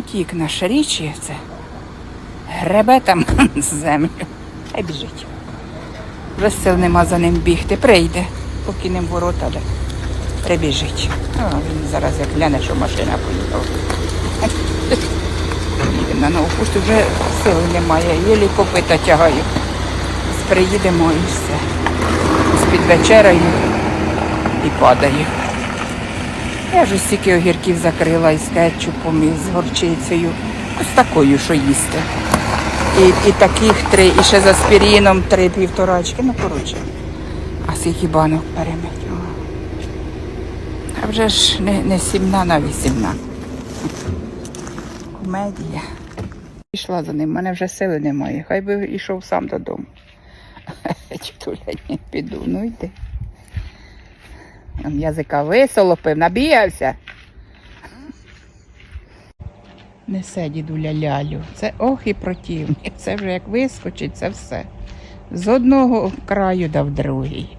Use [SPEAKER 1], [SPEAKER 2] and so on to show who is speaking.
[SPEAKER 1] Тік наш річі це гребе там землю. Хай біжить. Вже сил нема за ним бігти. Прийде, поки ним ворота, де прибіжить. О, він зараз як гляне, що машина поїхала. На нову пошту, вже сил немає, єлі копита тягаю. Приїдемо і все. З-під вечерею і падаю. Я ж стільки огірків закрила із кетчупом, і з горчицею. Ось такою, що їсти. І, і таких три, і ще з аспіріном три півторачки. Ну, коротше. А скільки банок перемить. А вже ж не, не сімна на вісімна. Комедія. Пішла за ним, в мене вже сили немає. Хай би йшов сам додому. Читуля, ні, піду, ну йди. Там язика висолопив, набігався. Несе дідуля лялю. Це ох і противник. Це вже як вискочить, це все. З одного краю дав другий.